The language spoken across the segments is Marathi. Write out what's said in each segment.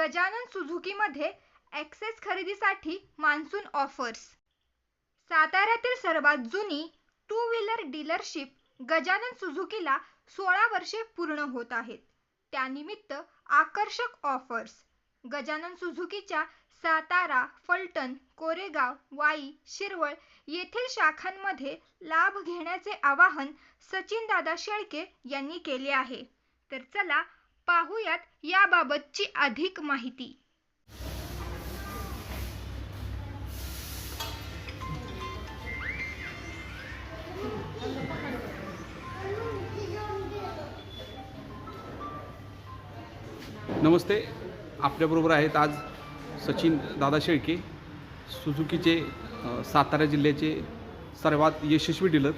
गजानन सुझुकीमध्ये ॲक्सेस खरेदीसाठी मान्सून ऑफर्स साताऱ्यातील सर्वात जुनी टू व्हीलर डीलरशिप गजानन सुझुकीला सोळा वर्षे पूर्ण होत आहेत. त्यानिमित्त आकर्षक ऑफर्स गजानन सुझुकीच्या सातारा फलटण कोरेगाव वाई शिरवळ येथील शाखांमध्ये लाभ घेण्याचे आवाहन सचिनदादा शेळके यांनी केले आहे. तर चला पाहूयात याबाबतची अधिक माहिती. नमस्ते. आपल्याबरोबर आहेत आज सचिन दादा शेळके सुझुकीचे सातारा जिल्ह्याचे सर्वात यशस्वी डीलर.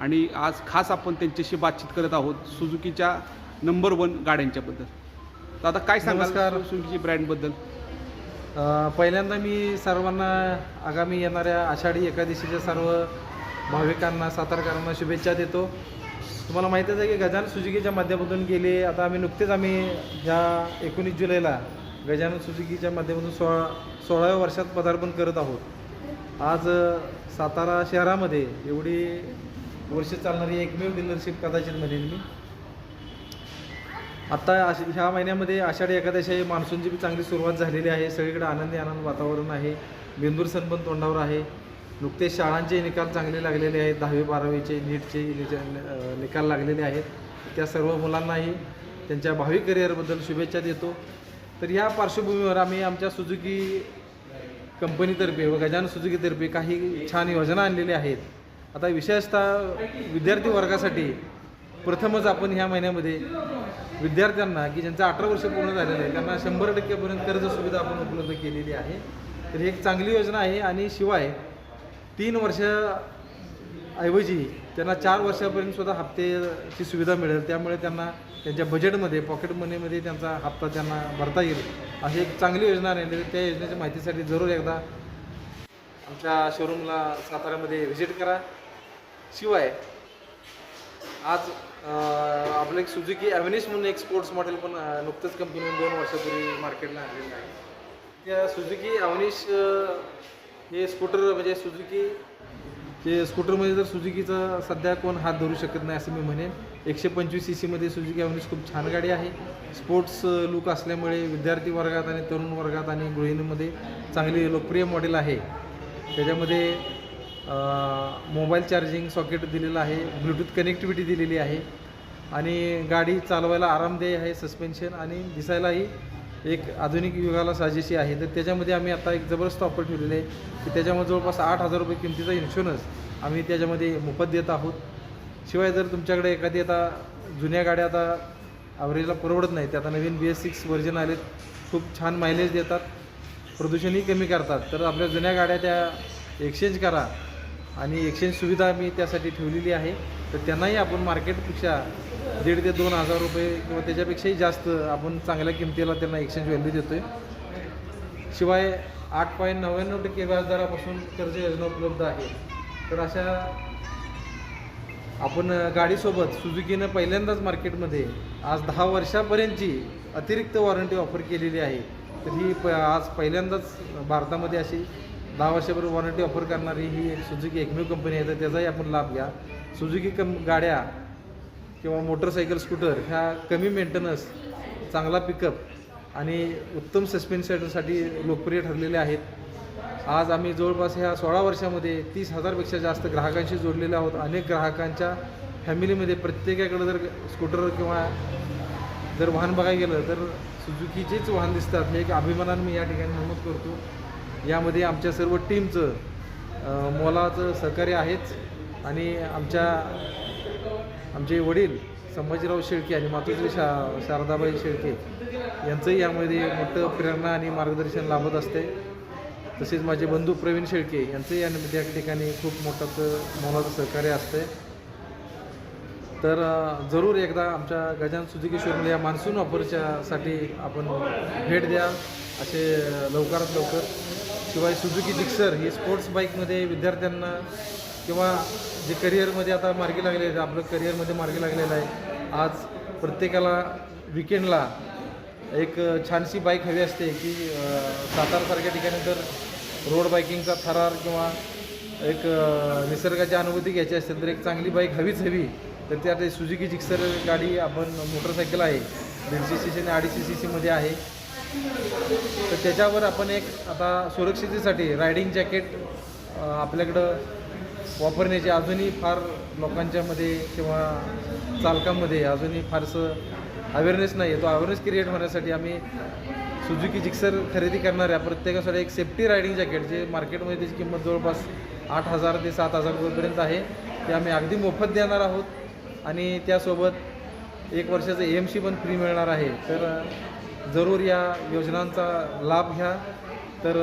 आणि आज खास आपण त्यांच्याशी बातचीत करत आहोत सुझुकीच्या नंबर वन गाड्यांच्याबद्दल. दादा काय सांगाल नमस्कार. सुझुकीची ब्रँडबद्दल अ, पहिल्यांदा मी सर्वांना आगामी येणाऱ्या आषाढी एकादशीच्या सर्व भाविकांना सातारकरांना शुभेच्छा देतो. तुम्हाला माहितीच आहे की गजानन सुजुकीच्या माध्यमातून गेले आता आम्ही नुकतेच आम्ही ह्या एकोणीस जुलैला गजानन सुजुकीच्या माध्यमातून सोळा सोळाव्या वर्षात पदार्पण करत आहोत. आज अ, सातारा शहरामध्ये एवढी वर्ष चालणारी एकमेव डीलरशिप कदाचित म्हणेन मी. आता आश ह्या महिन्यामध्ये आषाढी एकादशी आहे. मान्सूनची बी चांगली सुरुवात झालेली आहे. सगळीकडे आनंदी आनंद वातावरण आहे. बेंदूर सण पण तोंडावर आहे. नुकतेच शाळांचे निकाल चांगले लागलेले आहेत. दहावी बारावीचे नीटचे निकाल लागलेले आहेत. त्या सर्व मुलांनाही त्यांच्या भावी करिअरबद्दल शुभेच्छा देतो. तर या पार्श्वभूमीवर आम्ही आमच्या सुजुकी कंपनीतर्फे व गजानन सुजुकीतर्फे काही छान योजना आणलेल्या आहेत. आता विशेषतः विद्यार्थी वर्गासाठी प्रथमच आपण ह्या महिन्यामध्ये विद्यार्थ्यांना की ज्यांचं अठरा वर्ष पूर्ण झालेलं आहे त्यांना शंभर टक्केपर्यंत कर्ज सुविधा आपण उपलब्ध केलेली आहे. तर ही एक चांगली योजना आहे आणि शिवाय तीन वर्षाऐवजी त्यांना चार वर्षापर्यंत सुद्धा हप्तेची सुविधा मिळेल. त्यामुळे त्यांना त्यांच्या बजेटमध्ये पॉकेट मनीमध्ये त्यांचा हप्ता त्यांना भरता येईल. अशी एक चांगली योजना आहे. त्या योजनेच्या माहितीसाठी जरूर एकदा आमच्या शोरूमला साताऱ्यामध्ये व्हिजिट करा. शिवाय आज आपलं एक सुझुकी ॲव्हनिश म्हणून एक स्पोर्ट्स मॉडेल पण नुकतंच कंपनीने दोन वर्षापूर्वी मार्केटला आणलेलं आहे. त्या सुझुकी ॲव्हनिश हे स्कूटर म्हणजे सुझुकी ते स्कूटरमध्ये जर सुझुकीचा सध्या कोण हात धरू शकत नाही असं मी म्हणेन. एकशे पंचवीस सी सीमध्ये सुझुकी ॲव्हनिश खूप छान गाडी आहे. स्पोर्ट्स लुक असल्यामुळे विद्यार्थी वर्गात आणि तरुण वर्गात आणि गृहिणीमध्ये चांगली लोकप्रिय मॉडेल आहे. त्याच्यामध्ये मोबाईल चार्जिंग सॉकेट दिलेलं आहे ब्लूटूथ कनेक्टिव्हिटी दिलेली आहे आणि गाडी चालवायला आरामदायी आहे सस्पेन्शन आणि दिसायलाही एक आधुनिक युगाला साजेशी आहे. तर त्याच्यामध्ये आम्ही आता एक जबरदस्त ऑफर ठेवलेली आहे की त्याच्यामध्ये जवळपास आठ हजार रुपये किमतीचा इन्शुरन्स आम्ही त्याच्यामध्ये मोफत देत आहोत. शिवाय जर तुमच्याकडे एखादी आता जुन्या गाड्या आता ॲव्हरेजला परवडत नाही ते आता नवीन बी एस सिक्स व्हर्जन आलेत खूप छान मायलेज देतात प्रदूषणही कमी करतात. तर आपल्या जुन्या गाड्या त्या एक्सचेंज करा. आणि एक्सचेंज सुविधा मी त्यासाठी ठेवलेली आहे. तर त्यांनाही आपण मार्केटपेक्षा दीड ते दोन हजार रुपये किंवा त्याच्यापेक्षाही जास्त आपण चांगल्या किमतीला त्यांना एक्सचेंज व्हॅल्यू देतो आहे शिवाय आठ पॉईंट नव्याण्णव टक्के व्याजदरापासून कर्ज योजना उपलब्ध आहे. तर अशा आपण गाडीसोबत सुझुकीनं पहिल्यांदाच मार्केटमध्ये आज दहा वर्षापर्यंतची अतिरिक्त वॉरंटी ऑफर केलेली आहे. तर ही प आज पहिल्यांदाच भारतामध्ये अशी दहा वर्षापर्यंत वॉरंटी ऑफर करणारी ही एक सुझुकी एकमेव कंपनी आहे तर त्याचाही आपण लाभ घ्या. सुझुकी कम गाड्या किंवा मोटरसायकल स्कूटर ह्या कमी मेंटेनन्स चांगला पिकअप आणि उत्तम सस्पेन्शनसाठी लोकप्रिय ठरलेले आहेत. आज आम्ही जवळपास ह्या सोळा वर्षामध्ये तीस हजारपेक्षा जास्त ग्राहकांशी जोडलेले आहोत. अनेक ग्राहकांच्या फॅमिलीमध्ये प्रत्येकाकडे जर स्कूटर किंवा जर वाहन बघायला गेलं तर सुझुकीचेच वाहन दिसतात. हे एक अभिमानानं मी या ठिकाणी नमूद करतो. यामध्ये आमच्या सर्व टीमचं मोलाचं सहकार्य आहेच. आणि आमच्या आमचे वडील संभाजीराव शेळके आणि मातोश्री शा शारदाबाई शेळके यांचंही यामध्ये मोठं प्रेरणा आणि मार्गदर्शन लाभत असते. तसेच माझे बंधू प्रवीण शेळके यांचंही या त्या ठिकाणी खूप मोठं मोलाचं सहकार्य असते. तर जरूर एकदा आमच्या गजान सुजुकी शोरूम या मान्सून ऑफरच्यासाठी आपण भेट द्या. असे लवकरात लवकर शिवाय सुजुकी जिक्सर ही स्पोर्ट्स बाईकमध्ये विद्यार्थ्यांना किंवा जे करिअरमध्ये आता मार्गी लागले आहेत आपलं करिअरमध्ये मार्गी लागलेलं आहे. आज प्रत्येकाला विकेंडला एक छानशी बाईक हवी असते की सातारसारख्या सातारासारख्या ठिकाणी तर रोड बाईकिंगचा थरार किंवा एक निसर्गाची अनुभूती घ्यायची असेल तर एक चांगली बाईक हवीच हवी. तर त्यात सुझुकी जिक्सर गाडी आपण मोटरसायकल आहे. दीडशे सी सी आणि अडीचशे सी सीमध्ये आहे. तर त्याच्यावर आपण एक आता सुरक्षितेसाठी रायडिंग जॅकेट आपल्याकडं वापरण्याची अजूनही फार लोकांच्यामध्ये किंवा चालकांमध्ये अजूनही फारसं अवेअरनेस नाही आहे तो अवेअरनेस क्रिएट होण्यासाठी आम्ही सुझुकी जिक्सर खरेदी करणाऱ्या प्रत्येकासाठी एक सेफ्टी रायडिंग जॅकेट जे मार्केटमध्ये त्याची किंमत जवळपास आठ हजार ते सात हजार रुपयेपर्यंत आहे. ते आम्ही अगदी मोफत देणार आहोत. आणि त्यासोबत एक वर्षाचं ए एम सी पण फ्री मिळणार आहे. तर जरूर या योजनांचा लाभ घ्या. तर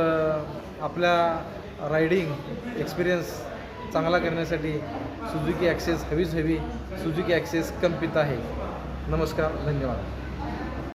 आपल्या रायडिंग एक्सपिरियन्स चांगला करण्यासाठी सुजुकी ॲक्सेस हवीच हवी. सुजुकी ॲक्सेस कंपित आहे. नमस्कार धन्यवाद.